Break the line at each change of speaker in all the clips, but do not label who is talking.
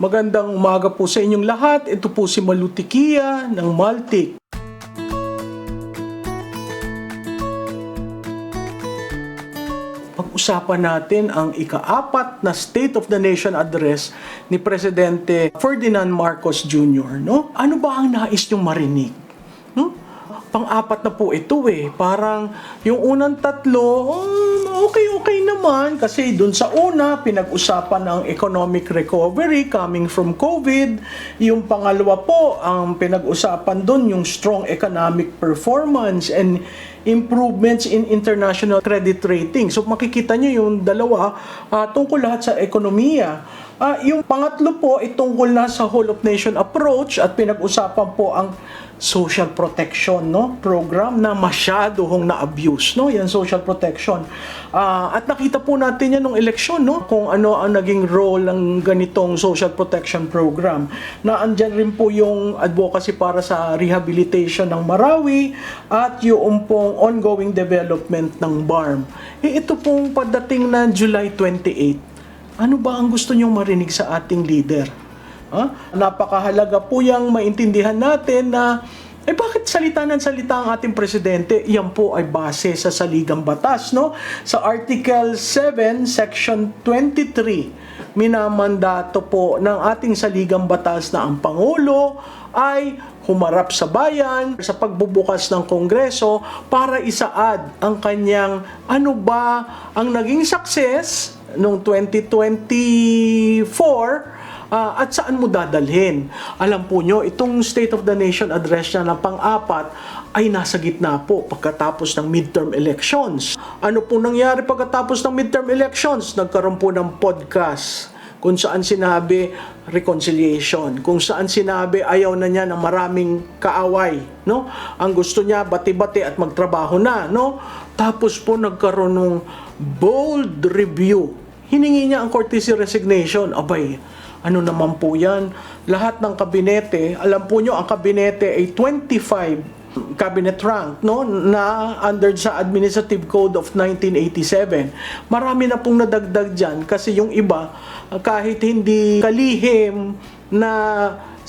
Magandang umaga po sa inyong lahat. Ito po si Malutikia ng Maltik. Pag-usapan natin ang ikaapat na State of the Nation address ni Presidente Ferdinand Marcos Jr. No? Ano ba ang nais niyong marinig? Hmm? Pang-apat na po ito eh. Parang yung unang tatlo, um, okay-okay naman. Kasi dun sa una, pinag-usapan ang economic recovery coming from COVID. Yung pangalawa po, ang pinag-usapan dun yung strong economic performance and improvements in international credit rating. So makikita nyo yung dalawa ah, tungkol lahat sa ekonomiya. Ah, yung pangatlo po ay tungkol na sa whole of nation approach at pinag-usapan po ang social protection no program na masyado hong na-abuse no yan social protection. Ah, at nakita po natin yan nung eleksyon no kung ano ang naging role ng ganitong social protection program. Na andyan rin po yung advocacy para sa rehabilitation ng Marawi at yung pong ongoing development ng BARM. Eh, ito pong pagdating na July 28 ano ba ang gusto nyong marinig sa ating leader Ha? Napakahalaga po yung maintindihan natin na eh bakit salita ng salita ang ating presidente? Yan po ay base sa saligang batas, no? Sa Article 7, Section 23, minamandato po ng ating saligang batas na ang Pangulo ay humarap sa bayan sa pagbubukas ng Kongreso para isaad ang kanyang ano ba ang naging success noong 2024 Ah, at saan mo dadalhin? Alam po nyo, itong State of the Nation address niya na pang-apat ay nasa gitna po pagkatapos ng midterm elections. Ano po nangyari pagkatapos ng midterm elections? Nagkaroon po ng podcast kung saan sinabi reconciliation, kung saan sinabi ayaw na niya ng maraming kaaway, no? Ang gusto niya bati-bati at magtrabaho na, no? Tapos po nagkaroon ng bold review. Hiningi niya ang courtesy resignation. Abay, ano naman po yan? Lahat ng kabinete, alam po nyo, ang kabinete ay 25 cabinet rank no na under sa administrative code of 1987 marami na pong nadagdag diyan kasi yung iba kahit hindi kalihim na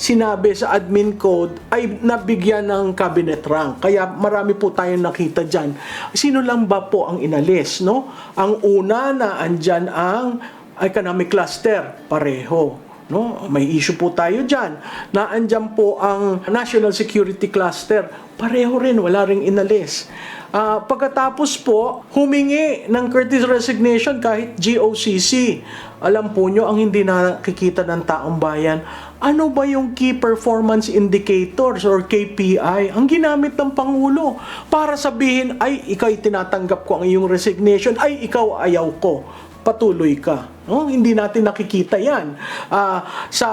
sinabi sa admin code ay nabigyan ng cabinet rank. Kaya marami po tayong nakita dyan. Sino lang ba po ang inalis? No? Ang una na andyan ang economic cluster, pareho. No? May issue po tayo dyan. Naandyan po ang National Security Cluster. Pareho rin, wala ring inalis. Ah, pagkatapos po, humingi ng courtesy resignation kahit GOCC. Alam po nyo, ang hindi nakikita ng taong bayan, ano ba yung key performance indicators or KPI ang ginamit ng Pangulo para sabihin, ay, ikaw'y tinatanggap ko ang iyong resignation, ay, ikaw ayaw ko patuloy ka. No? Hindi natin nakikita yan. Ah, sa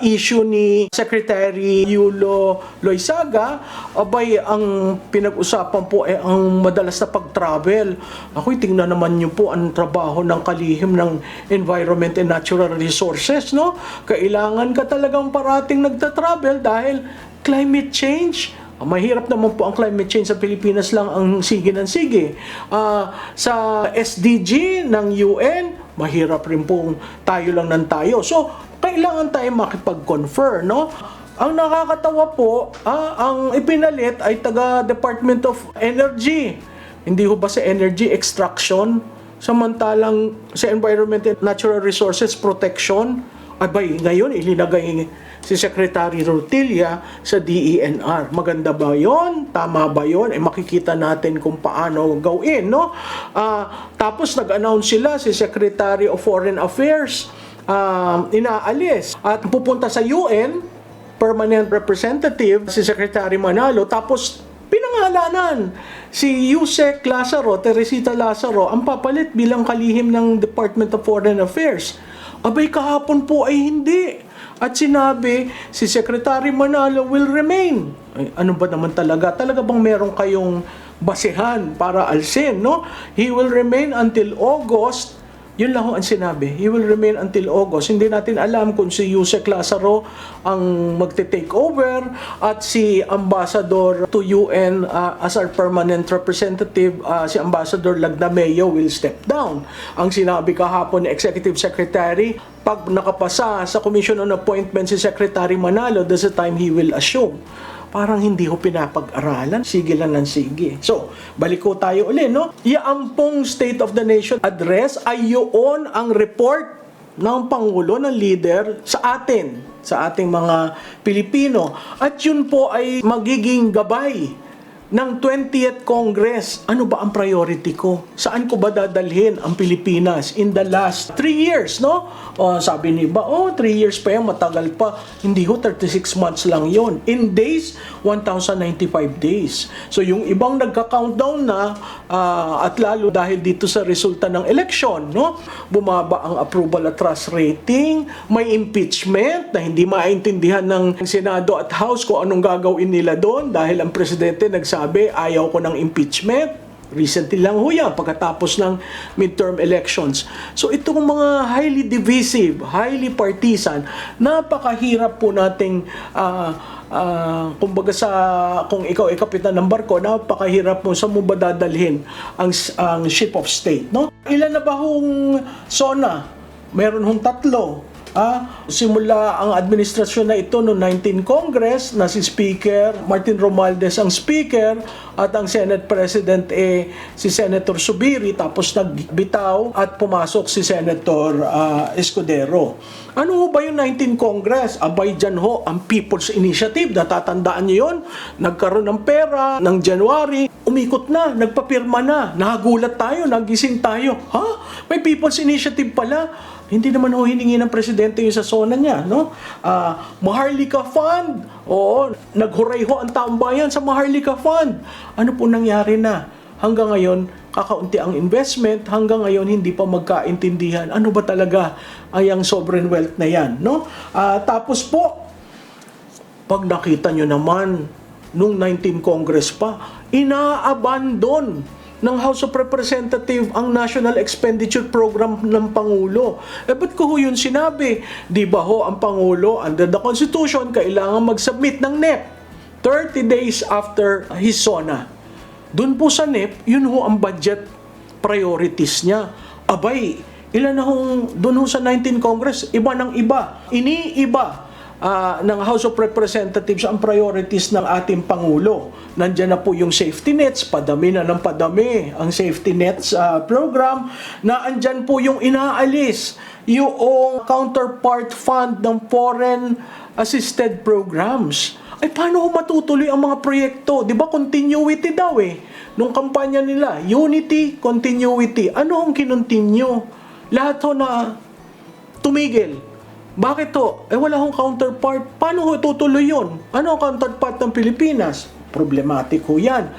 issue ni Secretary Yulo Loisaga, abay, ang pinag-usapan po ay ang madalas na pag-travel. Ako'y tingnan naman niyo po ang trabaho ng kalihim ng Environment and Natural Resources. No? Kailangan ka talagang parating nagta-travel dahil climate change, Mahirap naman po ang climate change sa Pilipinas lang ang sige ng sige. Ah, sa SDG ng UN, mahirap rin po tayo lang ng tayo. So, kailangan tayo makipag-confer, no? Ang nakakatawa po, ah, ang ipinalit ay taga Department of Energy. Hindi ho ba sa energy extraction? Samantalang sa Environment and Natural Resources Protection, abay, ngayon ilinagay si Secretary Rutilla sa DENR. Maganda ba yon? Tama ba yon? Eh makikita natin kung paano gawin, no? Ah, tapos nag-announce sila si Secretary of Foreign Affairs um, inaalis at pupunta sa UN permanent representative si Secretary Manalo tapos pinangalanan si Yusek Lazaro, Teresita Lazaro ang papalit bilang kalihim ng Department of Foreign Affairs. Abay kahapon po ay hindi. At sinabi, si Secretary Manalo will remain. Ay, ano ba naman talaga? Talaga bang meron kayong basehan para alsin, no? He will remain until August Yun lang ho ang sinabi. He will remain until August. Hindi natin alam kung si Yusek Lazaro ang magte-take over at si Ambassador to UN uh, as our permanent representative, uh, si Ambassador Lagdameo will step down. Ang sinabi kahapon ni Executive Secretary, pag nakapasa sa Commission on Appointment si Secretary Manalo, that's the time he will assume parang hindi ho pinapag-aralan. Sige lang ng sige. So, balik ko tayo uli, no? Iyan pong State of the Nation address ay yun ang report ng Pangulo, ng leader sa atin, sa ating mga Pilipino. At yun po ay magiging gabay ng 20th Congress, ano ba ang priority ko? Saan ko ba dadalhin ang Pilipinas in the last 3 years, no? O, sabi ni ba, oh, 3 years pa yan, matagal pa. Hindi ho, 36 months lang yon In days, 1,095 days. So, yung ibang nagka-countdown na, ah, at lalo dahil dito sa resulta ng election, no? Bumaba ang approval at trust rating, may impeachment na hindi maintindihan ng Senado at House kung anong gagawin nila doon dahil ang presidente nagsabi ayaw ko ng impeachment. Recently lang ho yan, pagkatapos ng midterm elections. So itong mga highly divisive, highly partisan, napakahirap po nating ah, ah, kumbaga sa kung ikaw ay kapitan ng barko, napakahirap mo sa mo ang, ang ship of state, no? Ilan na ba hong SONA? Meron hong tatlo. Ah, simula ang administrasyon na ito noong 19 Congress na si Speaker Martin Romualdez ang Speaker at ang Senate President eh si Senator Subiri tapos nagbitaw at pumasok si Senator ah, Escudero. Ano ho ba yung 19 Congress? Abay dyan ho ang People's Initiative. Natatandaan niyo yun? Nagkaroon ng pera ng January. Umikot na, nagpapirma na. Nagulat tayo, nagising tayo. Ha? May People's Initiative pala. Hindi naman ho hiningi ng presidente yung sa zona niya, no? Ah, Maharlika Fund. Oo, naghuray ho ang taong sa Maharlika Fund. Ano po nangyari na? Hanggang ngayon, kakaunti ang investment, hanggang ngayon hindi pa magkaintindihan. Ano ba talaga ay ang sovereign wealth na yan, no? Ah, tapos po, pag nakita nyo naman, nung 19 Congress pa, inaabandon ng House of Representative ang National Expenditure Program ng Pangulo. Eh, ba't ko ho yun sinabi? Di ba ho, ang Pangulo, under the Constitution, kailangan mag-submit ng NEP 30 days after his SONA. Doon po sa NEP, yun ho ang budget priorities niya. Abay, ilan na hong, doon ho sa 19 Congress, iba ng iba. Iniiba ah, ng House of Representatives ang priorities ng ating Pangulo. Nandiyan na po yung safety nets, padami na ng padami ang safety nets ah, program, na andyan po yung inaalis, yung counterpart fund ng foreign assisted programs. Ay, paano ho matutuloy ang mga proyekto? Di ba continuity daw eh? Nung kampanya nila, unity, continuity. Ano ang kinontinue? Lahat ho na tumigil. Bakit to? Eh wala hong counterpart. Paano ho tutuloy yun? Ano ang counterpart ng Pilipinas? Problematic ho yan.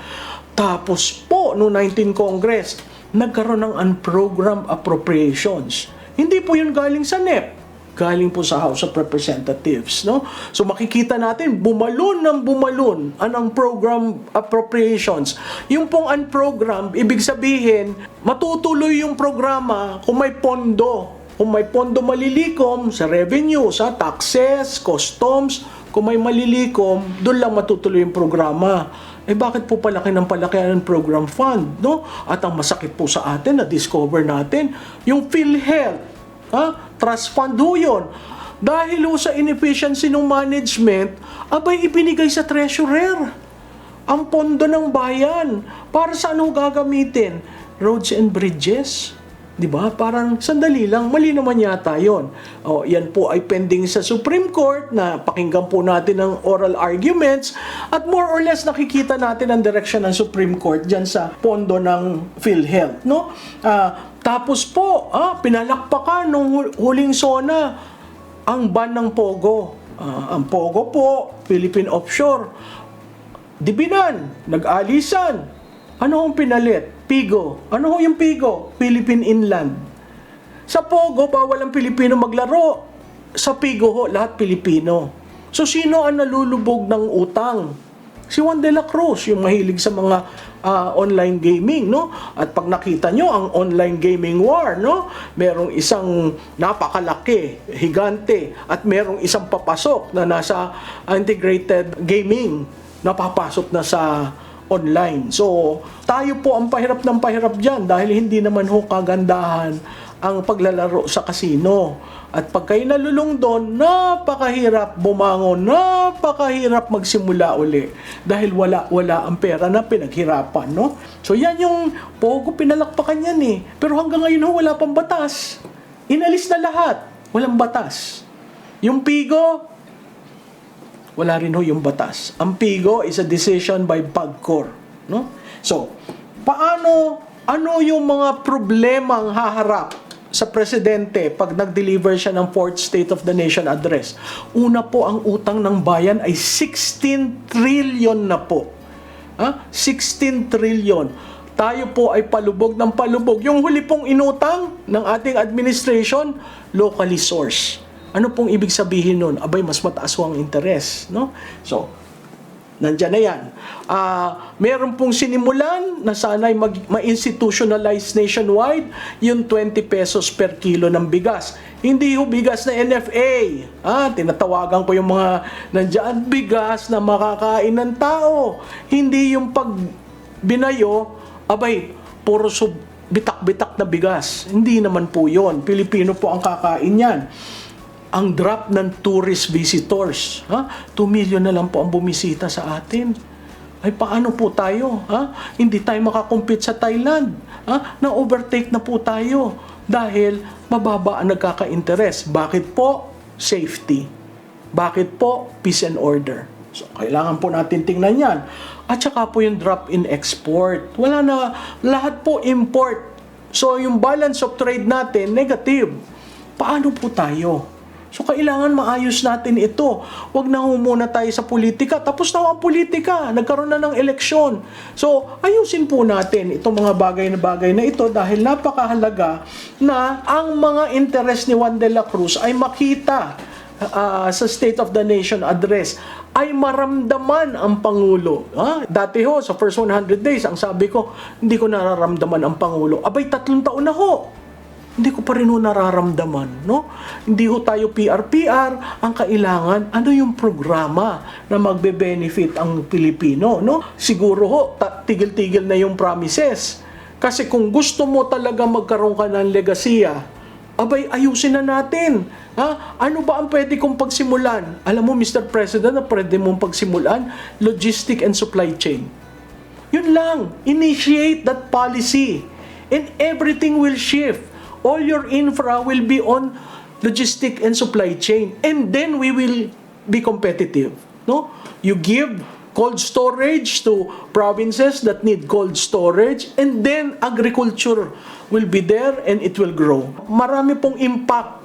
Tapos po, no 19 Congress, nagkaroon ng unprogrammed appropriations. Hindi po yun galing sa NEP. Galing po sa House of Representatives, no? So makikita natin, bumalon ng bumalon anong program appropriations. Yung pong unprogrammed, ibig sabihin, matutuloy yung programa kung may pondo kung may pondo malilikom sa revenue, sa taxes, customs, kung may malilikom, doon lang matutuloy yung programa. Eh bakit po palaki ng palaki ang program fund, no? At ang masakit po sa atin, na-discover natin, yung PhilHealth, ha? Trust fund ho yun. Dahil ho sa inefficiency ng management, abay ibinigay sa treasurer ang pondo ng bayan. Para saan ho gagamitin? Roads and bridges. 'Di ba? Parang sandali lang, mali naman yata 'yon. Oh, 'yan po ay pending sa Supreme Court na pakinggan po natin ang oral arguments at more or less nakikita natin ang direksyon ng Supreme Court diyan sa pondo ng PhilHealth, no? Ah, tapos po, ah, pinalakpakan nung hul- huling SONA ang ban ng Pogo. Ah, ang Pogo po, Philippine Offshore. Dibinan, nag-alisan. Ano ang pinalit? Pigo. Ano ho yung Pigo? Philippine Inland. Sa Pogo, bawal ang Pilipino maglaro. Sa Pigo ho, lahat Pilipino. So, sino ang nalulubog ng utang? Si Juan de la Cruz, yung mahilig sa mga ah, online gaming, no? At pag nakita nyo ang online gaming war, no? Merong isang napakalaki, higante, at merong isang papasok na nasa integrated gaming, napapasok na sa online. So, tayo po ang pahirap ng pahirap dyan dahil hindi naman ho kagandahan ang paglalaro sa kasino. At pag kayo nalulung doon, napakahirap bumangon, napakahirap magsimula uli dahil wala wala ang pera na pinaghirapan, no? So yan yung pogo pinalakpakan yan eh. Pero hanggang ngayon ho, wala pang batas. Inalis na lahat. Walang batas. Yung pigo, wala rin ho yung batas. Ang PIGO is a decision by PAGCOR. No? So, paano, ano yung mga problema ang haharap sa presidente pag nag-deliver siya ng fourth State of the Nation address? Una po, ang utang ng bayan ay 16 trillion na po. Ha? 16 trillion. Tayo po ay palubog ng palubog. Yung huli pong inutang ng ating administration, locally sourced. Ano pong ibig sabihin nun? Abay, mas mataas ang interest, no? So, nandyan na yan. Ah, meron pong sinimulan na sana'y mag, ma-institutionalize nationwide yung 20 pesos per kilo ng bigas. Hindi ho bigas na NFA. Ah, tinatawagan ko yung mga nandyan, bigas na makakain ng tao. Hindi yung pag binayo, abay, puro sub, bitak-bitak na bigas. Hindi naman po yon. Pilipino po ang kakain yan ang drop ng tourist visitors. Ha? 2 million na lang po ang bumisita sa atin. Ay paano po tayo? Ha? Hindi tayo makakompete sa Thailand. Ha? Na-overtake na po tayo dahil mababa ang nagkaka-interest. Bakit po? Safety. Bakit po? Peace and order. So, kailangan po natin tingnan yan. At saka po yung drop in export. Wala na, lahat po import. So, yung balance of trade natin, negative. Paano po tayo? So kailangan maayos natin ito. Huwag na muna tayo sa politika. Tapos na ang politika. Nagkaroon na ng eleksyon. So ayusin po natin itong mga bagay na bagay na ito dahil napakahalaga na ang mga interest ni Juan de la Cruz ay makita ah, sa State of the Nation address ay maramdaman ang Pangulo. Ha? Dati ho, sa first 100 days, ang sabi ko, hindi ko nararamdaman ang Pangulo. Abay, tatlong taon na ho hindi ko pa rin ho nararamdaman, no? Hindi ho tayo PR-PR, ang kailangan, ano yung programa na magbe-benefit ang Pilipino, no? Siguro ho, tigil-tigil na yung promises. Kasi kung gusto mo talaga magkaroon ka ng legasiya, abay, ayusin na natin. Ha? Ano ba ang pwede kong pagsimulan? Alam mo, Mr. President, na pwede mong pagsimulan, logistic and supply chain. Yun lang. Initiate that policy. And everything will shift all your infra will be on logistic and supply chain. And then we will be competitive no? You give cold storage to provinces that need cold storage and then agriculture will be there and it will grow. Marami pong impact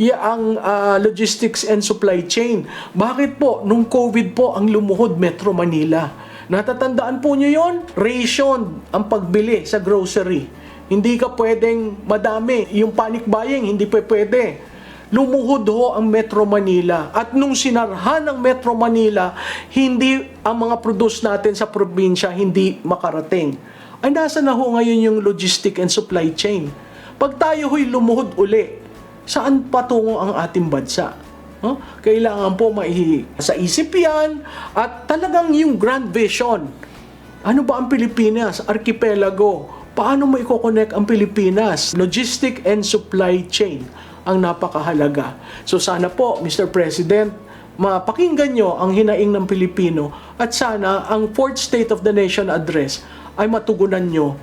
ya ang ah, logistics and supply chain. Bakit po? Nung covid po ang lumuhod Metro Manila. Natatandaan po niyo yon ration ang pagbili sa grocery hindi ka pwedeng madami. Yung panic buying, hindi pa pwede. Lumuhod ho ang Metro Manila. At nung sinarhan ng Metro Manila, hindi ang mga produce natin sa probinsya hindi makarating. Ay nasa na ho ngayon yung logistic and supply chain. Pag tayo ho'y lumuhod uli, saan patungo ang ating bansa? Huh? Kailangan po mai sa isip yan at talagang yung grand vision. Ano ba ang Pilipinas? Archipelago paano mo i-connect ang Pilipinas? Logistic and supply chain ang napakahalaga. So sana po, Mr. President, mapakinggan nyo ang hinaing ng Pilipino at sana ang fourth State of the Nation address ay matugunan nyo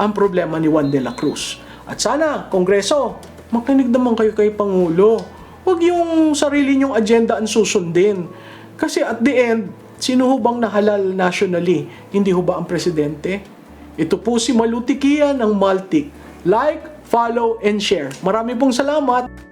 ang problema ni Juan de la Cruz. At sana, Kongreso, makinig naman kayo kay Pangulo. Huwag yung sarili nyong agenda ang susundin. Kasi at the end, sino ho bang nahalal nationally? Hindi ho ba ang presidente? Ito po si Malutikian ng Maltik. Like, follow, and share. Marami pong salamat!